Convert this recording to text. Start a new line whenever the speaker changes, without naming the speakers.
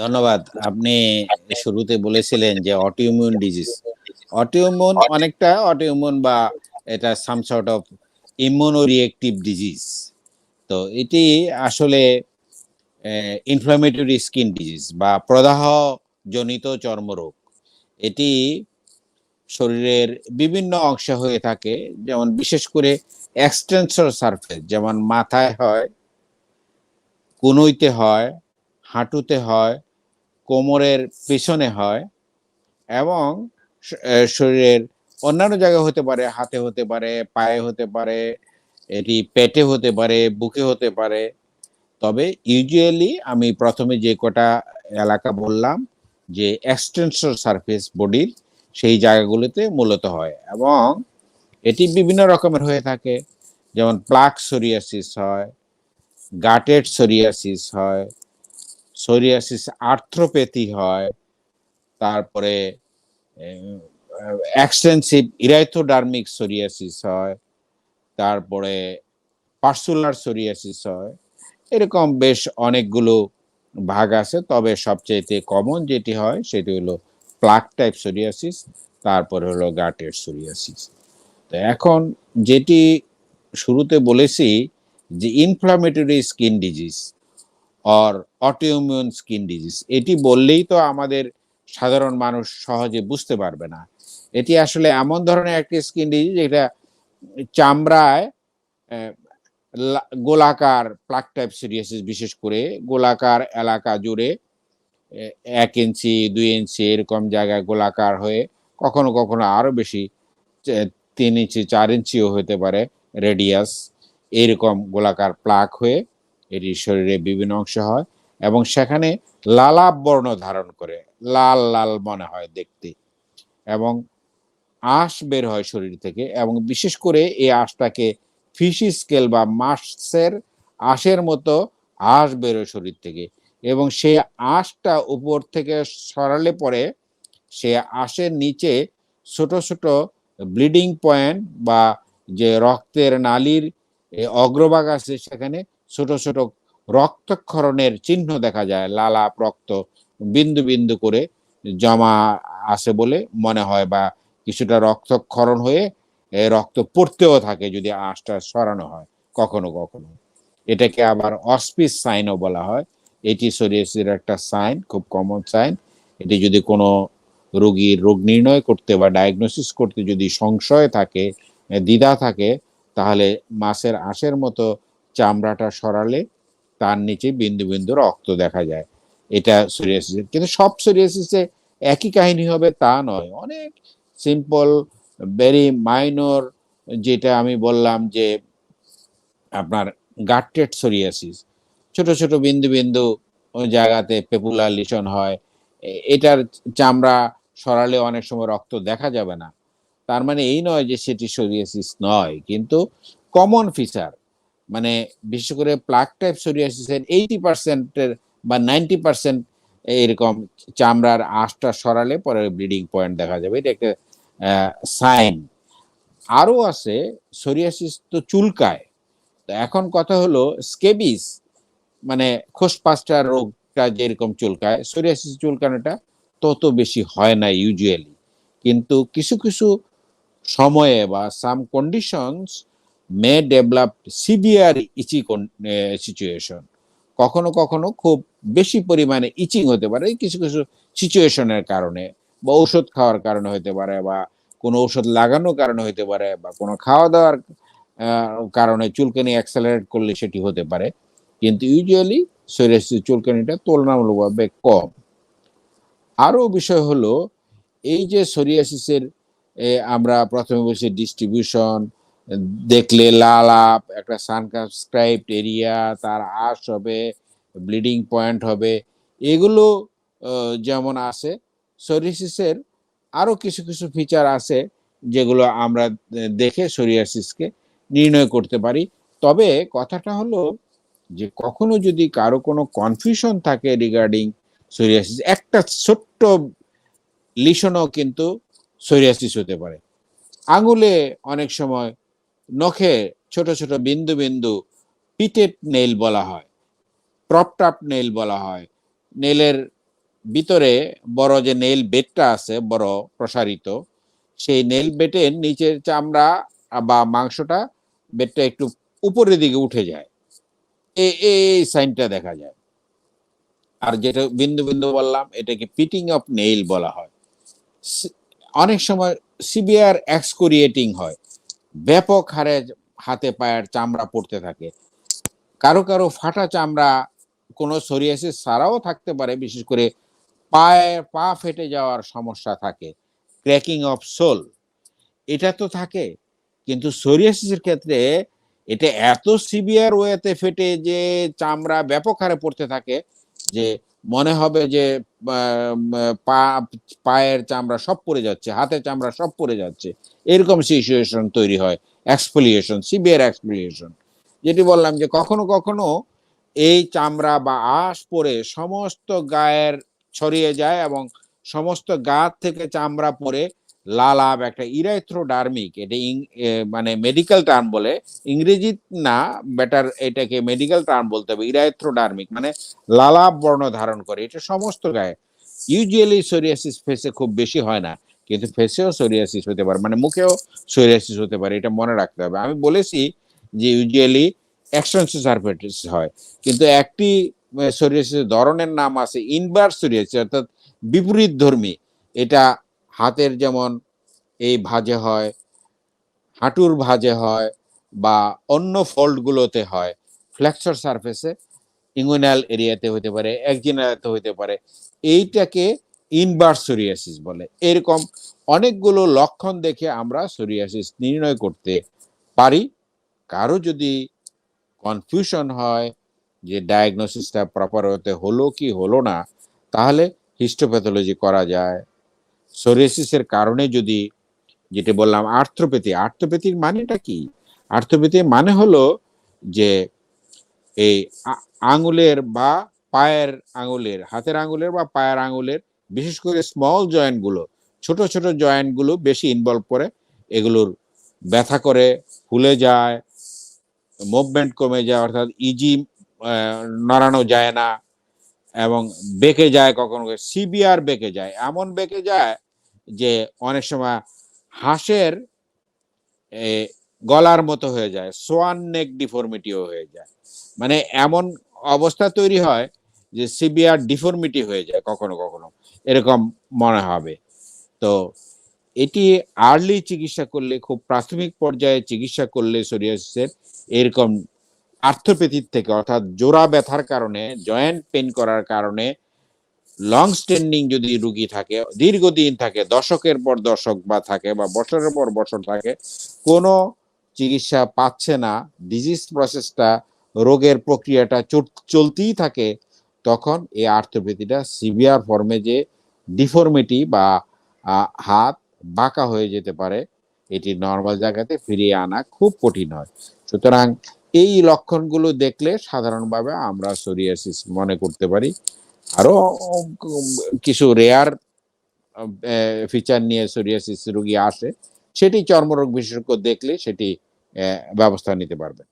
ধন্যবাদ। আপনি শুরুতে বলেছিলেন যে অটোইমিউন ডিজিজ অটোইমিউন অনেকটা অটোইমিউন বা এটা some sort of immunoreactive disease তো এটি আসলে ইনফ্লামেটরি স্কিন ডিজিজ বা প্রদাহ জনিত চর্মরোগ। এটি শরীরের বিভিন্ন অংশে হয়ে থাকে, যেমন বিশেষ করে এক্সটেন্সর সারফেস যেমন মাথায় হয়, কুনুইতে হয়, হাঁটুতে হয় কোমরের পেছনে হয় এবং শরীরের অন্যান্য জায়গায় হতে পারে, হাতে হতে পারে, পায়ে হতে পারে, এটি পেটে হতে পারে, বুকে হতে পারে। তবে ইউজুয়ালি আমি প্রথমে যে কটা এলাকা বললাম, যে এক্সটেন্সর সারফেস বডির সেই জায়গাগুলোতে মূলত হয় এবং এটি বিভিন্ন রকমের হয়ে থাকে। যেমন প্লাক সোরিয়াসিস হয়, গাটেড সোরিয়াসিস হয় সোরিয়াসিস আর্থ্রোপ্যাথি হয়, তারপরে এক্সটেন্সিভ ইরাইথোডার্মিক সোরিয়াসিস হয়, তারপরে পার্সুলার সোরিয়াসিস হয়, এরকম বেশ অনেকগুলো ভাগ আছে। তবে সবচেয়ে কমন যেটি হয়, সেটি হলো প্লাক টাইপ সোরিয়াসিস তারপরে হলো গাটের সোরিয়াসিস তো এখন যেটি শুরুতে বলেছি যে inflammatory skin disease or autoimmune skin disease এটি বললেই তো আমাদের সাধারণ মানুষ সহজে বুঝতে পারবে না। এটি আসলে এমন ধরনের একটি স্কিন ডিজিজ এটা চামড়ায় গোলাকার প্লাক টাইপ সিরিয়াসিস বিশেষ করে গোলাকার এলাকা জুড়ে এক ইঞ্চি, দুই ইঞ্চি এরকম জায়গায় গোলাকার হয়ে কখনো কখনো আরও বেশি তিন ইঞ্চি, চার ইঞ্চিও হতে পারে রেডিয়াস এরকম গোলাকার প্লাক হয়ে এটি শরীরে বিভিন্ন অংশ হয় এবং সেখানে লালাপ বর্ণ ধারণ করে, লাল লাল মনে হয় দেখতে এবং আঁশ বের হয় শরীর থেকে এবং বিশেষ করে এই আঁশটাকে ফিশি স্কেল বা মাছের আঁশের মতো আঁশ বেরোয় শরীর থেকে এবং সেই আঁশটা উপর থেকে সরালে পরে সে আঁশের নিচে ছোট ছোট ব্লিডিং পয়েন্ট বা যে রক্তের নালির অগ্রভাগ আছে সেখানে ছোট ছোট রক্তক্ষরণের চিহ্ন দেখা যায় লালাপ রক্ত বিন্দু বিন্দু করে জমা আছে বলে মনে হয় বা কিছুটা রক্তক্ষরণ হয়ে রক্ত পড়তেও থাকে যদি আঁশটা সরানো হয়, কখনো কখনো। এটাকে আবার অস্পিস সাইনও বলা হয়। এটি সোরিয়াসিসের একটা সাইন, খুব কমন সাইন। এটি যদি কোনো রোগীর রোগ নির্ণয় করতে বা ডায়াগনোসিস করতে যদি সংশয় থাকে দ্বিধা থাকে, তাহলে মাছের আঁশের মতো চামড়াটা সরালে তার নিচে বিন্দু বিন্দু রক্ত দেখা যায়। এটা সোরিয়াসিস কিন্তু সব সোরিয়াসিসে একই কাহিনী হবে, তা নয়। অনেক সিম্পল ভেরি মাইনর যেটা আমি বললাম যে আপনার গাট্টেড সোরিয়াসিস ছোট ছোট বিন্দু বিন্দু জায়গাতে পেপুলার লিশন হয়। এটার চামড়া সরালে অনেক সময় রক্ত দেখা যাবে না। তার মানে এই নয় যে সেটি সোরিয়াসিস নয়। কিন্তু কমন ফিচার মানে বিশেষ করে প্লাক টাইপ সোরিয়াসিসের এইটি পার্সেন্টের বা নাইনটি পার্সেন্ট এরকম চামড়ার আঁশটা সরালে পরে ব্লিডিং পয়েন্ট দেখা যাবে। এটা একটা সাইন আরও আছে সোরিয়াসিস তো চুলকায়। তো এখন কথা হলো স্কেবিস মানে খোসপাসটার রোগটা যেরকম চুলকায় সোরিয়াসিস চুলকানোটা তত বেশি হয় না ইউজুয়ালি কিন্তু কিছু কিছু সময়ে বা some conditions may develop severe itchy situation কখনো কখনো খুব বেশি পরিমাণে ইচিং হতে পারে, কিছু কিছু সিচুয়েশনের কারণে, বা ঔষধ খাওয়ার কারণে হতে পারে, বা কোনো ঔষধ লাগানোর কারণে হতে পারে, বা কোনো খাওয়া দাওয়ার কারণে চুলকানি অ্যাক্সেলারেট করলে সেটি হতে পারে। কিন্তু ইউজুয়ালি সোরিয়াসিস চুলকানিটা তুলনামূলকভাবে কম। আরও বিষয় হলো, এই যে সোরিয়াসিসের আমরা প্রথমে বলছি ডিস্ট্রিবিউশন দেখলে লাল আপ, একটা সানকাবস্ক্রাইবড এরিয়া, তার আশ হবে, ব্লিডিং পয়েন্ট হবে। এগুলো যেমন আছে, সোরিয়াসিসের আরও কিছু কিছু ফিচার আছে, যেগুলো আমরা দেখে সোরিয়াসিসকে নির্ণয় করতে পারি। তবে কথাটা হলো যে, কখনো যদি কারও কোনো কনফিউশন থাকে রিগার্ডিং সোরিয়াসিস, একটা ছোট্ট লিশনও কিন্তু সোরিয়াসিস হতে পারে। আঙুলে অনেক সময় নখে ছোট ছোট বিন্দু বিন্দু পিটেড নেইল বলা হয় প্রপটাপ নেইল বলা হয়। নেলের ভিতরে বড় যে নেইল বেটটা আছে, বড় প্রসারিত, সেই নেইল বেটের নিচের চামড়া বা মাংসটা বেটটা একটু উপরের দিকে উঠে যায়। এই সাইনটা দেখা যায়। আর যেটা বিন্দু বিন্দু বললাম, এটাকে পিটিং অফ নেইল বলা হয়। অনেক সময় সিভিয়ার এক্সকোরিয়েটিং হয়। ব্যাপক হারে হাতে পায়ের চামড়া পড়তে থাকে। কারও কারও ফাটা চামড়া কোনো সোরিয়াসিস ছাড়াও থাকতে পারে, বিশেষ করে পায়ে পা ফেটে যাওয়ার সমস্যা থাকে। ক্র্যাকিং অফ সোল, এটা তো থাকে। কিন্তু সোরিয়াসিসের ক্ষেত্রে এটা এত সিভিয়ার ওয়েতে ফেটে যে চামড়া ব্যাপক হারে পড়তে থাকে যে মনে হবে যে পা, পায়ের চামড়া সব পড়ে যাচ্ছে, হাতের চামড়া সব পড়ে যাচ্ছে। এরকম সিচুয়েশন তৈরি হয় এক্সপ্লিয়েশন সিভিয়ার এক্সপ্লিয়েশন যেটি বললাম যে, কখনো কখনো এই চামড়া বা আঁশ পরে সমস্ত গায়ের ছড়িয়ে যায় এবং সমস্ত গা থেকে চামড়া পরে লালাব একটা ইরাইথ্রোডার্মিক, এটা ইং- মানে মেডিকেল টার্ম বলে। ইংরেজি না বেটার এটাকে মেডিকেল টার্ম বলতে হবে, ইরাইথ্রোডার্মিক মানে লালাব বর্ণ ধারণ করে। এটা সমস্ত গায়ে। ইউজুয়ালি সোরিয়াসিস ফেসে খুব বেশি হয় না, কিন্তু ফেসেও সোরিয়াসিস হতে পারে মানে মুখেও সোরিয়াসিস হতে পারে, এটা মনে রাখতে হবে। আমি বলেছি যে ইউজুয়ালি এক্সটেন্সিভ সার্ফেটিস হয়, কিন্তু একটি সোরিয়াসিস ধরনের নাম আছে ইনভার্স সোরিয়াসিস অর্থাৎ বিপরীত ধর্মী। এটা হাতের যেমন এই ভাঁজে হয়, হাঁটুর ভাঁজে হয় বা অন্য ফল্টগুলোতে হয়, ফ্লেক্সর সারফেসে, ইঙ্গুইনাল এরিয়াতে হতে পারে একজিনাতে হতে পারে, এইটাকে ইনভার্স সোরিয়াসিস বলে। এরকম অনেকগুলো লক্ষণ দেখে আমরা সোরিয়াসিস নির্ণয় করতে পারি। কারও যদি কনফিউশন হয় যে ডায়াগনোসিসটা প্রপার হতে হলো কি হলো না, তাহলে হিস্টোপ্যাথোলজি করা যায় সোরিয়াসিসের কারণে যদি যেটা বললাম আর্থ্রোপ্যাথি আর্থ্রোপ্যাথির মানেটা কি? আর্থ্রোপ্যাথি মানে হলো যে এই আঙুলের বা পায়ের আঙুলের, হাতের আঙুলের বা পায়ের আঙুলের বিশেষ করে স্মল জয়েন্টগুলো, ছোট ছোট জয়েন্টগুলো বেশি ইনভলভ করে, এগুলোর ব্যথা করে, ফুলে যায় মুভমেন্ট কমে যায়, অর্থাৎ ইজি নড়ানো যায় না এবং বেঁকে যায় কখনো সিবিআর বেঁকে যায়, এমন বেঁকে যায় যে অনেক সময় হাঁসের গলার মতো হয়ে যায়, সোয়ান নেক ডিফর্মিটিও হয়ে যায়। মানে এমন অবস্থা তৈরি হয় যে সিভিয়ার ডিফর্মিটি হয়ে যায় কখনো কখনো, এরকম মনে হবে। তো এটি আর্লি চিকিৎসা করলে, খুব প্রাথমিক পর্যায়ে চিকিৎসা করলে সোরিয়াসিসের এরকম আর্থোপ্যাথির থেকে, অর্থাৎ জোড়া ব্যথার কারণে, জয়েন্ট পেন করার কারণে লং স্ট্যান্ডিং যদি রুগী থাকে, দীর্ঘদিন থাকে, দশকের পর দশক বা থাকে বা বছরের পর বছর থাকে, কোনো চিকিৎসা পাচ্ছে না ডিজিজ প্রসেসটা রোগের প্রক্রিয়াটা চল- চলতেই থাকে, তখন এই আর্থোপ্যাথিটা সিভিয়ার ফর্মে যে ডিফর্মিটি বা হাত বাঁকা হয়ে যেতে পারে, এটি নর্মাল জায়গাতে ফিরিয়ে আনা খুব কঠিন হয়। সুতরাং এই লক্ষণগুলো দেখলে সাধারণভাবে আমরা সোরিয়াসিস মনে করতে পারি। আরও কিছু রেয়ার ফিচার নিয়ে সোরিয়াসিস রোগী আসে, সেটি চর্মরোগ বিশেষজ্ঞ দেখলে সেটি ব্যবস্থা নিতে পারবে